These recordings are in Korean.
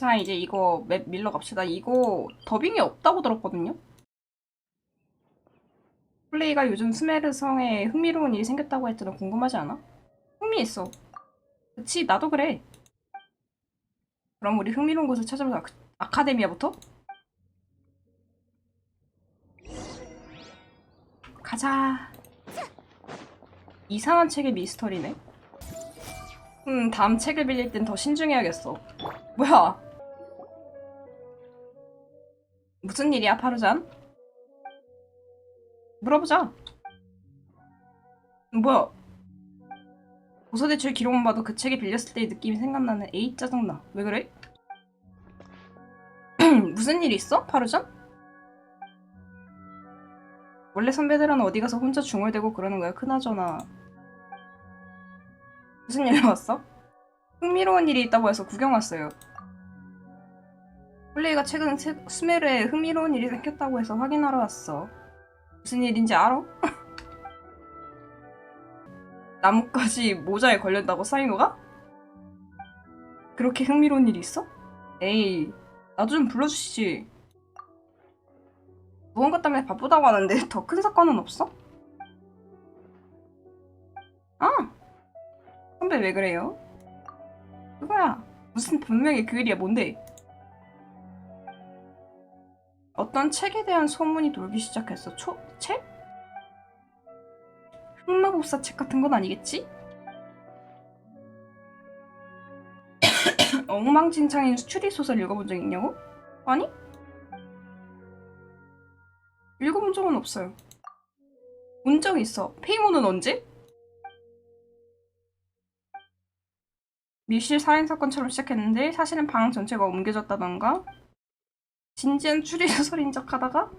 자, 이제 이거 맵 밀러 갑시다. 이거 더빙이 없다고 들었거든요? 플레이가 요즘 스메르 성에 흥미로운 일이 생겼다고 했잖아. 궁금하지 않아? 흥미있어. 그치, 나도 그래. 그럼 우리 흥미로운 곳을 찾아보자. 아- 아카데미아부터? 가자. 이상한 책의 미스터리네. 음, 다음 책을 빌릴 땐 더 신중해야겠어. 뭐야? 무슨 일이야, 파루잔? 물어보자. 뭐야? 고소대출 기록만 봐도 그 책에 빌렸을 때의 느낌이 생각나는 에이 짜증나. 왜 그래? 무슨 일 있어, 파루잔? 원래 선배들은 어디 가서 혼자 중얼대고 그러는 거야, 그나저나. 무슨 일로 왔어? 흥미로운 일이 있다고 해서 구경 왔어요. 플레이가 최근 세- 스메르에 흥미로운 일이 생겼다고 해서 확인하러 왔어. 무슨 일인지 알아? 나뭇가지 모자에 걸렸다고 사이노가? 그렇게 흥미로운 일이 있어? 에이, 나도 좀 불러주시지. 무언가 때문에 바쁘다고 하는데 더 큰 사건은 없어? 아! 선배 왜 그래요? 그거야. 무슨 분명히 그 일이야 뭔데? 어떤 책에 대한 소문이 돌기 시작했어. 초, 책? 흑마법사 책 같은 건 아니겠지? 엉망진창인 추리 소설 읽어본 적 있냐고? 아니? 읽어본 적은 없어요. 본 적 있어. 페이모는 언제? 밀실 살인 사건처럼 시작했는데 사실은 방 전체가 옮겨졌다던가 진지한 추리 소설인 척 하다가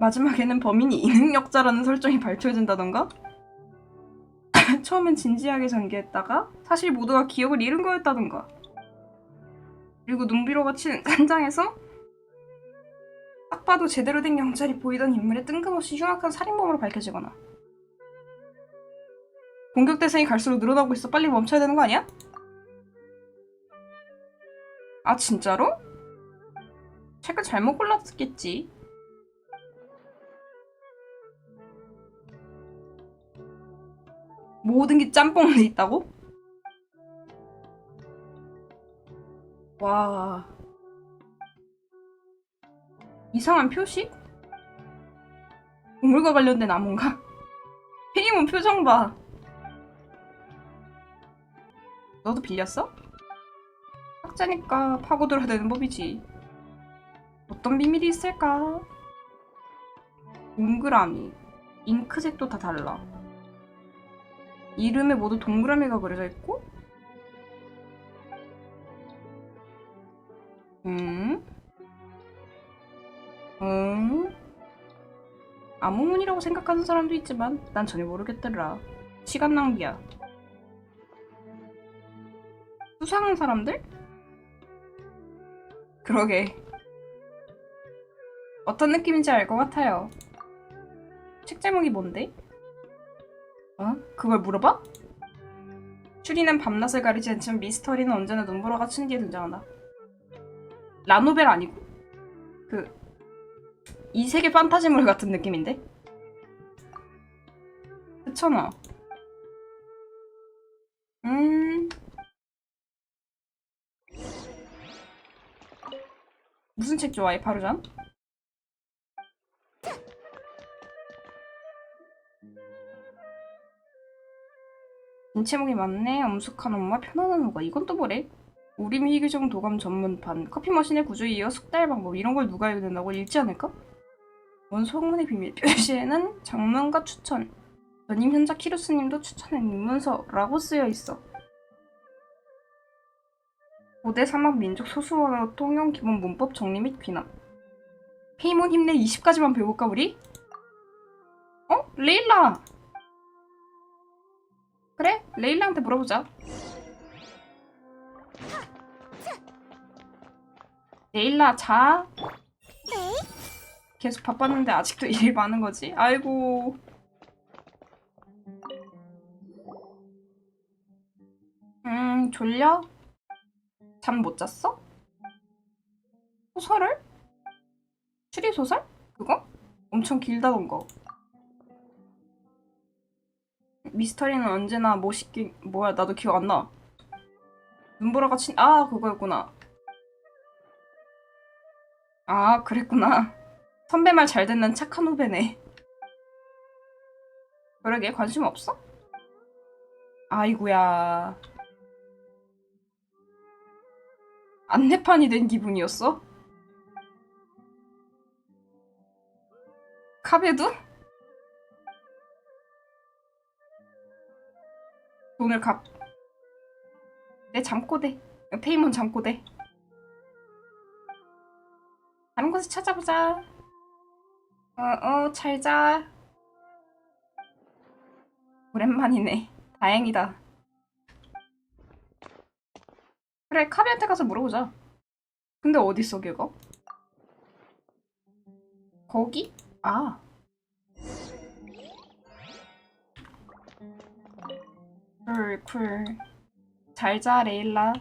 마지막에는 범인이 이능력자라는 설정이 밝혀진다던가 처음엔 진지하게 전개했다가 사실 모두가 기억을 잃은 거였다던가 그리고 눈비로가 치는 산장에서 딱 봐도 제대로 된 경찰이 보이던 인물의 뜬금없이 흉악한 살인범으로 밝혀지거나 공격 대상이 갈수록 늘어나고 있어 빨리 멈춰야 되는 거 아니야? 아 진짜로? 책을 잘못 골랐겠지. 모든 게 짬뽕돼 있다고? 와. 이상한 표시? 동물과 관련된 암호인가? 페이몬 표정 봐. 너도 빌렸어? 학자니까 파고들어야 되는 법이지. 어떤 비밀이 있을까? 동그라미. 잉크색도 다 달라. 이름에 모두 동그라미가 그려져 있고? 음? 음? 암호문이라고 생각하는 사람도 있지만 난 전혀 모르겠더라. 시간 낭비야. 수상한 사람들? 그러게. 어떤 느낌인지 알 것 같아요. 책 제목이 뭔데? 어? 그걸 물어봐? 추리는 밤낮을 가리지 않지만 미스터리는 언제나 눈보라가 친 뒤에 등장한다. 라노벨 아니고? 그 이 세계 판타지물 같은 느낌인데? 그렇잖아. 음. 무슨 책 좋아해, 파루잔? 인체목이 많네. 엄숙한 엄마, 편안한 호가. 이건 또 뭐래? 우림 희귀종 도감 전문판. 커피 머신의 구조에 이어 숙달 방법. 이런 걸 누가 읽는다고 읽지 않을까? 원 소문의 비밀. 표시에는 장문과 추천. 전임 현자 키루스님도 추천한 입문서라고 쓰여 있어. 고대 사막 민족 소수 언어 통용 기본 문법 정리 및 귀납. 페이몬 힘내 20까지만 배울까 우리? 어? 레일라! 그래? 레일라한테 물어보자. 레일라 자. 계속 바빴는데 아직도 일이 많은 거지? 아이고. 음, 졸려? 잠 못 잤어? 소설을? 추리 소설? 그거? 엄청 길다던 거. 미스터리는 언제나 멋있게 뭐야 나도 기억 안 나. 눈보라가 친 아 그거였구나. 아 그랬구나. 선배 말 잘 듣는 착한 후배네. 그러게 관심 없어? 아이고야. 안내판이 된 기분이었어? 카베도? 돈을 갚. 내 잠꼬대. 페이몬 잠꼬대. 다른 곳에 찾아보자. 어, 어, 잘 자. 오랜만이네. 다행이다. 그래, 카비한테 가서 물어보자. 근데 어딨어, 걔가? 거기? 아. 쿨, 쿨. 잘 자, 레일라.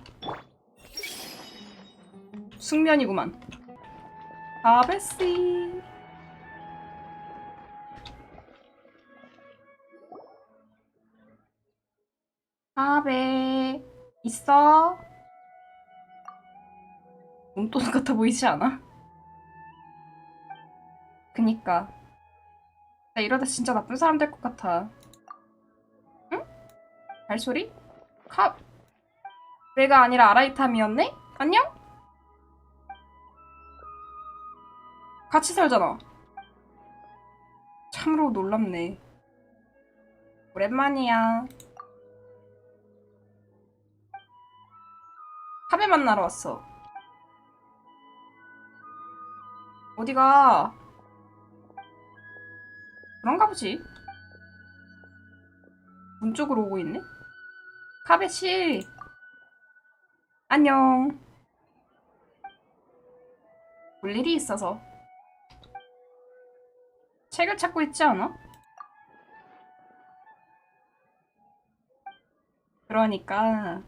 숙면이구만. 아베씨. 아베. 있어? 몸도둑 같아 보이지 않아? 그니까. 나 이러다 진짜 나쁜 사람 될 것 같아. 응? 발소리? 카. 내가 아니라 아라이탐이었네? 안녕? 같이 살잖아. 참으로 놀랍네. 오랜만이야. 카베 만나러 왔어. 어디가? 그런가 보지. 문 쪽으로 오고 있네? 카베 씨. 안녕. 볼 일이 있어서. 책을 찾고 있지 않아? 그러니까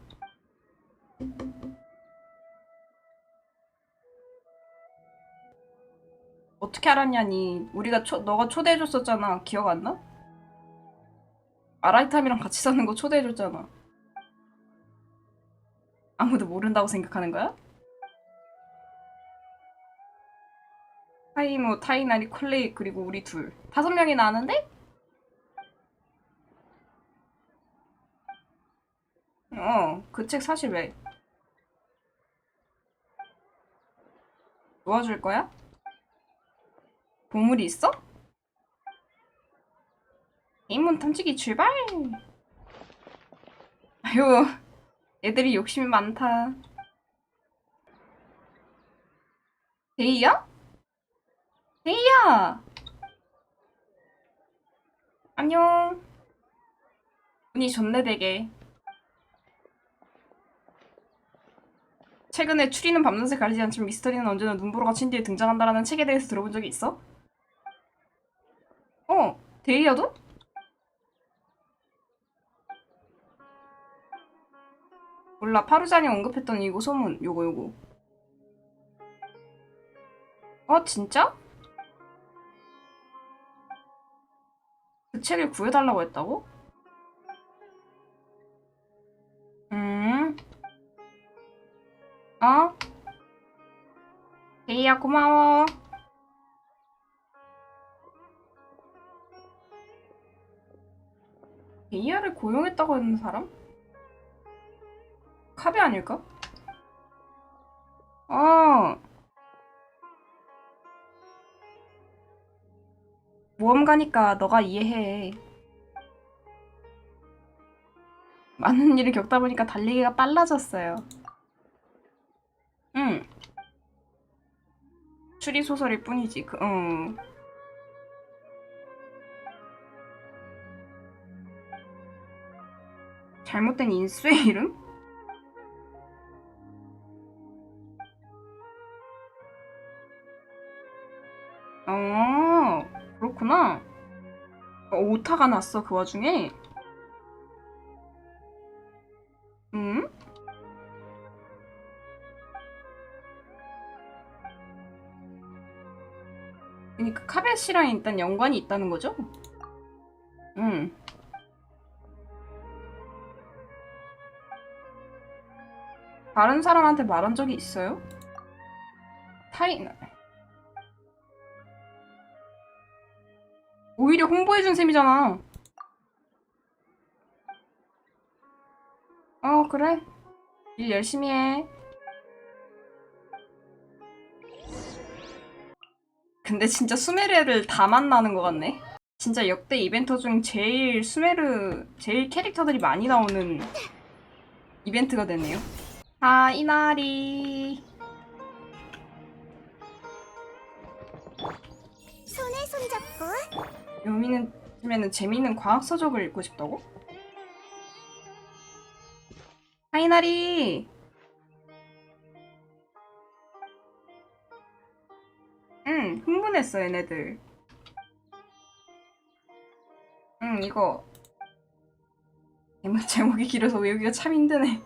어떻게 알았냐니 우리가 초, 너가 초대해줬었잖아 기억 안 나? 아라이탐이랑 같이 사는 거 초대해줬잖아 아무도 모른다고 생각하는 거야? 타이모, 타이나리, 콜레이 그리고 우리 둘 다섯 명이 나는데? 어, 그 책 사실 왜? 도와줄 거야? 보물이 있어? 게임문 탐지기 출발! 아유, 애들이 욕심이 많다. 데이야? 데이야! 안녕. 운이 좋네 되게. 최근에 추리는 밤낮을 가리지 않지만 미스터리는 언제나 눈보라가 친 뒤에 등장한다라는 책에 대해서 들어본 적이 있어? 어, 데이야도? 몰라, 파루잔이 언급했던 이거 소문, 요거 요거. 어, 진짜? 그 책을 구해달라고 했다고? 음. 어? 데이야 고마워. 데이야를 고용했다고 했는 사람? 카베 아닐까? 어. 모험가니까 너가 이해해. 많은 일을 겪다 보니까 달리기가 빨라졌어요. 응. 추리 소설일 뿐이지. 그, 응. 잘못된 인수의 이름? 어, 그렇구나. 어, 오타가 났어, 그 와중에. 음? 그니까 카벳이랑 일단 연관이 있다는 거죠? 응. 다른 사람한테 말한 적이 있어요? 타인 오히려 홍보해준 셈이잖아. 어 그래. 일 열심히 해. 근데 진짜 수메르를 다 만나는 것 같네. 진짜 역대 이벤트 중 제일 수메르 제일 캐릭터들이 많이 나오는 이벤트가 되네요. 아 이나리. 요미는 면 재미있는 과학 서적을 읽고 싶다고? 하이나리. 응, 흥분했어 얘네들. 응, 이거 제목 제목이 길어서 외우기가 참 힘드네.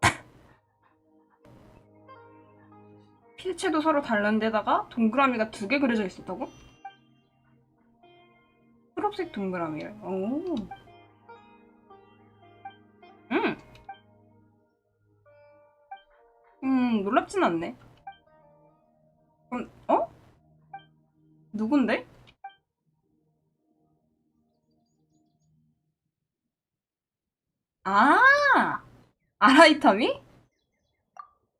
필체도 서로 다른 데다가 동그라미가 두 개 그려져 있었다고? 초록색 동그라미를. 오. 음. 음, 놀랍진 않네. 그럼, 어? 누군데? 아! 아라이타미?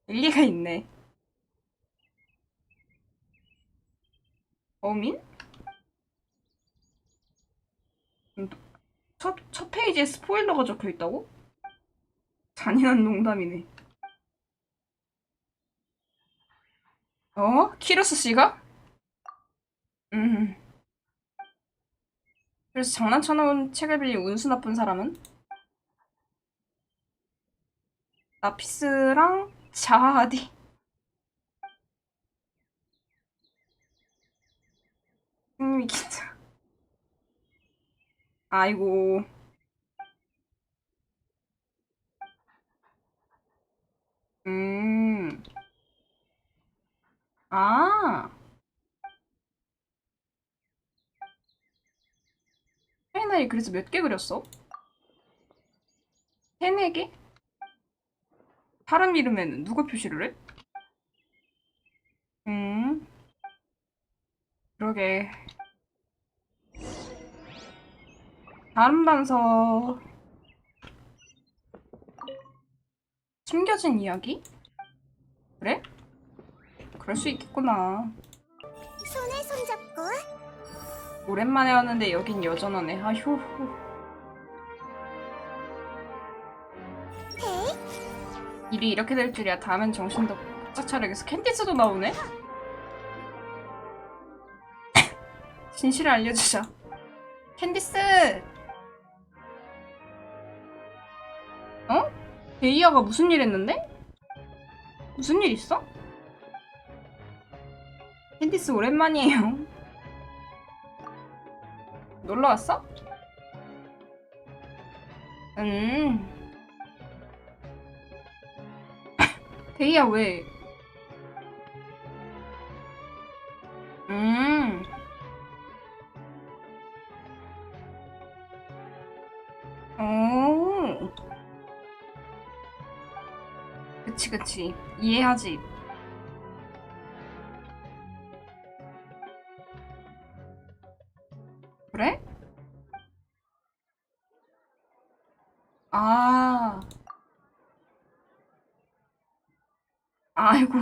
일리가 있네. 어민? 음, 첫, 첫 페이지에 스포일러가 적혀 있다고? 잔인한 농담이네. 어? 키루스 씨가? 음. 그래서 장난쳐놓은 책을 빌린 운수 나쁜 사람은? 나피스랑 자하디. 음, 진짜. 아이고. 음. 아. 페이나이 그래서 몇 개 그렸어? 세네 개? 다른 이름에는 누가 표시를 해? 음. 그러게. 다른 반서 숨겨진 이야기? 그래? 그럴 수 있겠구나. 손에 손잡고 오랜만에 왔는데 여긴 여전하네. 아휴. 일이 이렇게 될 줄이야. 다음엔 정신도 짝 차려야겠어. 캔디스도 나오네? 진실을 알려주자. 캔디스! 어? 데이아가 무슨 일 했는데? 무슨 일 있어? 캔디스 오랜만이에요. 놀러 왔어? 음. 데이야 왜? 음. 오. 그치 그치 이해하지. 그래? 아. 아이고.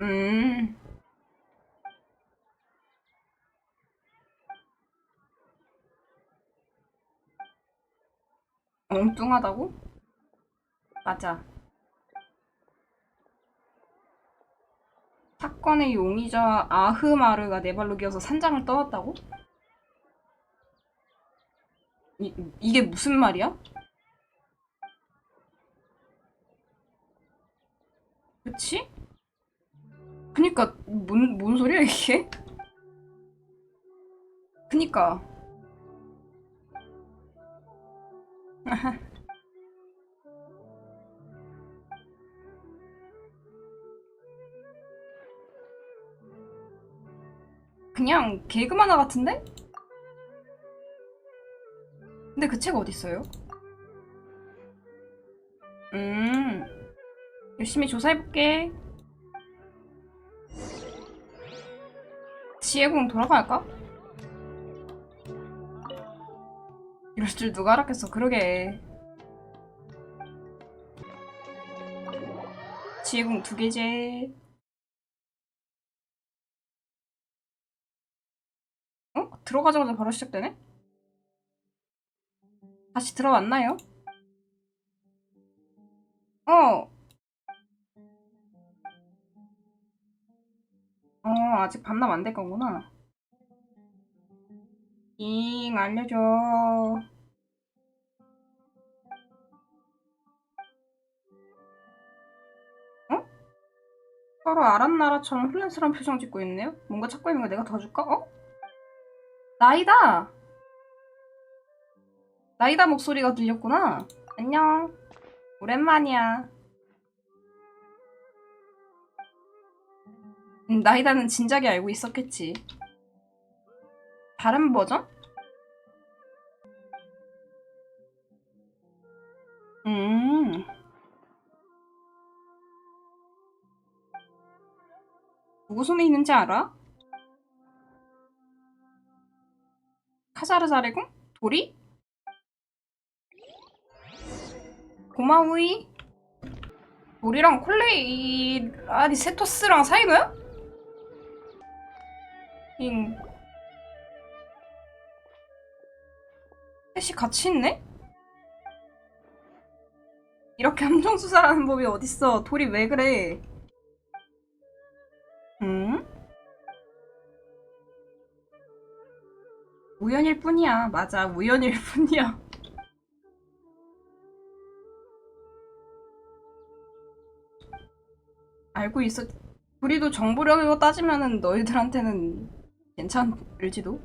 음. 엉뚱하다고? 맞아. 사건의 용의자 아흐마르가 네 발로 기어서 산장을 떠났다고? 이, 이게 무슨 말이야? 그치? 그니까 뭔, 뭔 소리야 이게? 그니까 그냥 개그 만화 같은데? 근데 그 책 어딨어요? 음 열심히 조사해볼게 지혜공 돌아갈까? 이럴 줄 누가 알았겠어 그러게 지혜공 두 개제 어? 들어가자마자 바로 시작되네? 다시 들어왔나요? 어. 어, 아직 반납 안 될 거구나. 잉, 알려줘. 어? 서로 아란나라처럼 혼란스러운 표정 짓고 있네요? 뭔가 찾고 있는 거 내가 도와줄까? 어? 나이다! 나이다 목소리가 들렸구나. 안녕. 오랜만이야. 음, 나이다는 진작에 알고 있었겠지. 다른 버전? 음. 누구 손에 있는지 알아? 카자르자레공? 도리? 고마우이. 우리랑 콜레이 아니 세토스랑 사이노야? 잉. 셋이 같이 있네? 이렇게 함정 수사라는 법이 어딨어? 돌이 왜 그래? 응? 우연일 뿐이야. 맞아, 우연일 뿐이야. 알고 있어. 우리도 정보력으로 따지면은 너희들한테는 괜찮을지도?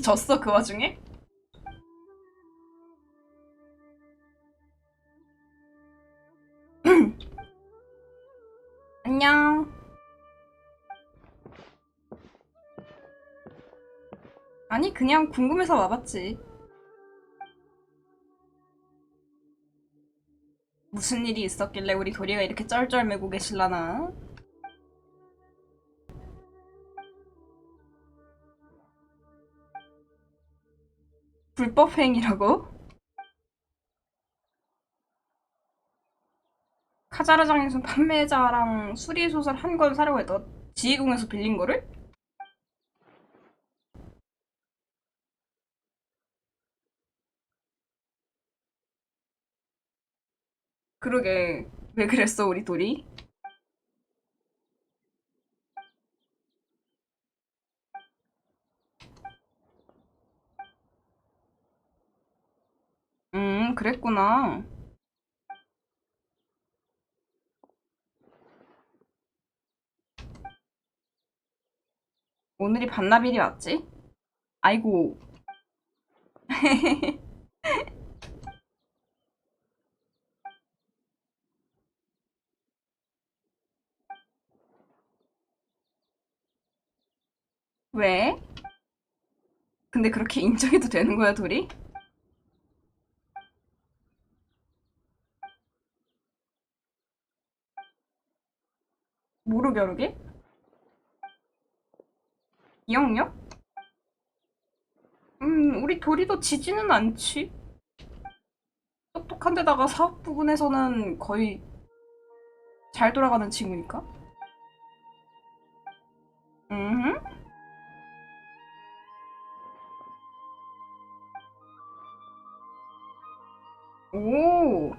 졌어 그 와중에? 안녕. 아니 그냥 궁금해서 와봤지. 무슨 일이 있었길래 우리 도리가 이렇게 쩔쩔매고 계실라나? 불법 행위라고? 카자르장에서 판매자랑 수리소설 한 권 사려고 했다. 지휘궁에서 빌린 거를? 그러게 왜 그랬어 우리 돌이? 음 그랬구나 오늘이 반납일이 맞지? 아이고 왜? 근데 그렇게 인정해도 되는 거야, 둘이? 뭐로 겨루게? 기억력? 음, 우리 도리도 지지는 않지. 똑똑한 데다가 사업 부분에서는 거의 잘 돌아가는 친구니까. 음. 오.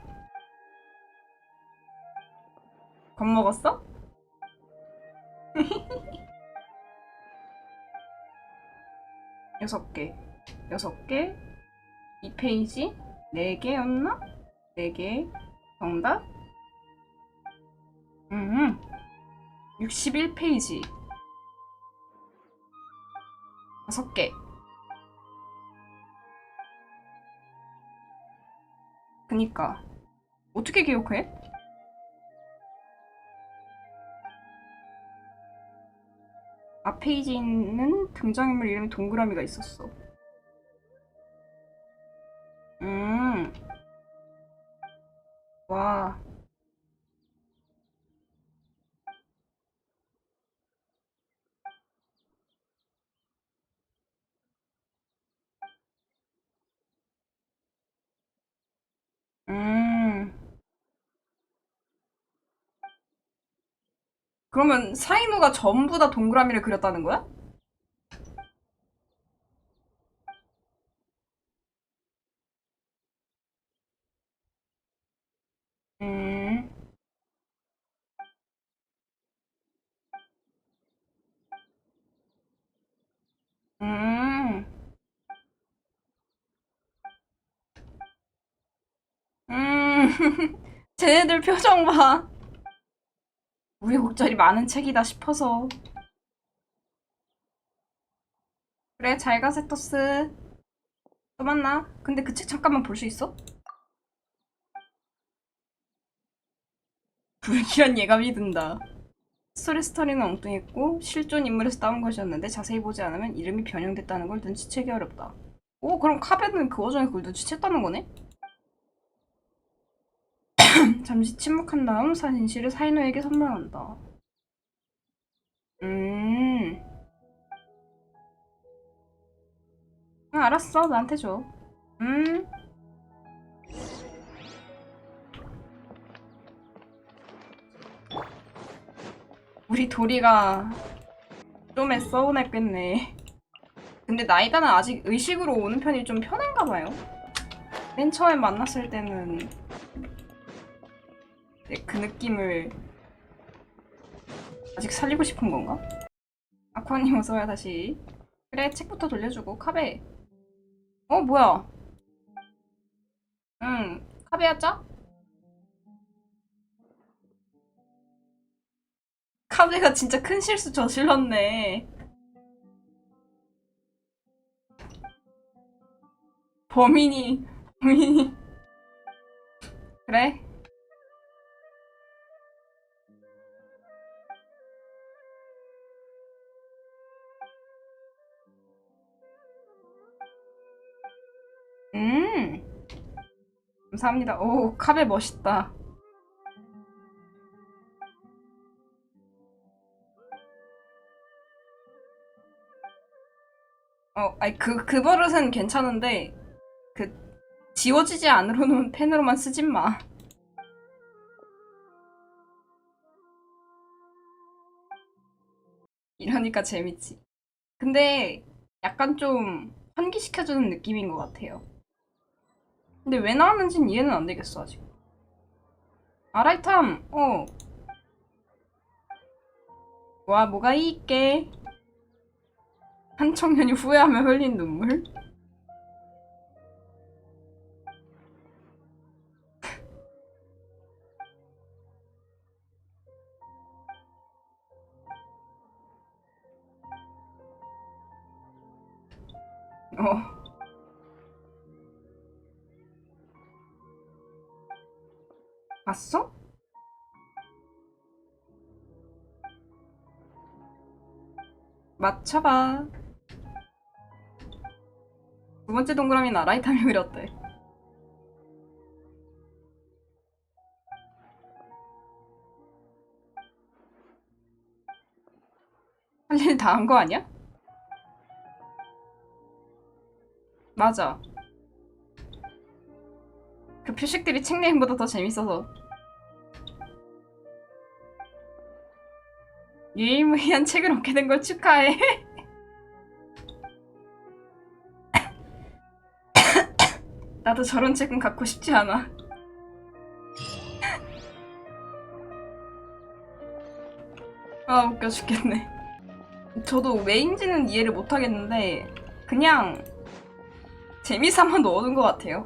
겁먹었어? 여섯 개. 여섯 개. 이 페이지 네 개였나? 네 개. 정답? 음. 61페이지. 다섯 개. 그니까. 어떻게 기억해? 앞 페이지는 등장인물 이름에 동그라미가 있었어. 음. 와. 음. 그러면 사이노가 전부 다 동그라미를 그렸다는 거야? 음. 음. 음. 쟤네들 표정 봐. 우리 곡절이 많은 책이다 싶어서. 그래, 잘 가, 세토스. 또 만나. 근데 그 책 잠깐만 볼 수 있어? 불길한 예감이 든다. 스토리 스토리는 엉뚱했고 실존 인물에서 따온 것이었는데 자세히 보지 않으면 이름이 변형됐다는 걸 눈치채기 어렵다. 오, 그럼 카베는 그 와중에 그걸 눈치챘다는 거네? 잠시 침묵한 다음 사진실을 사이노에게 선물한다. 음. 응, 알았어. 나한테 줘. 음. 우리 도리가 좀 애써운했겠네. 근데 나이다는 아직 의식으로 오는 편이 좀 편한가 봐요. 맨 처음 만났을 때는 네, 그 느낌을 아직 살리고 싶은 건가? 아쿠아님 어서와요 다시. 그래 책부터 돌려주고 카베. 어 뭐야? 응 카베야 짜? 카베가 진짜 큰 실수 저질렀네. 범인이 범인이 그래 음. 감사합니다. 오 카베 멋있다. 어 아니 그 그 버릇은 괜찮은데 그 지워지지 않으로는 펜으로만 쓰진 마. 이러니까 재밌지. 근데 약간 좀 환기시켜주는 느낌인 것 같아요 근데 왜 나왔는지는 이해는 안 되겠어 아직 아라이탐 어. 와 뭐가 있게 한 청년이 후회하며 흘린 눈물 어. 봤어? 맞춰봐. 두 번째 동그라미는 아라이탐이 그렸대. 할 일 다 한 거 아니야? 맞아. 그 표식들이 책 내용보다 더 재밌어서. 유일무이한 책을 얻게 된 걸 축하해. 나도 저런 책은 갖고 싶지 않아. 아, 웃겨 죽겠네. 저도 왜인지는 이해를 못 하겠는데, 그냥 재미삼아 넣어둔 것 같아요.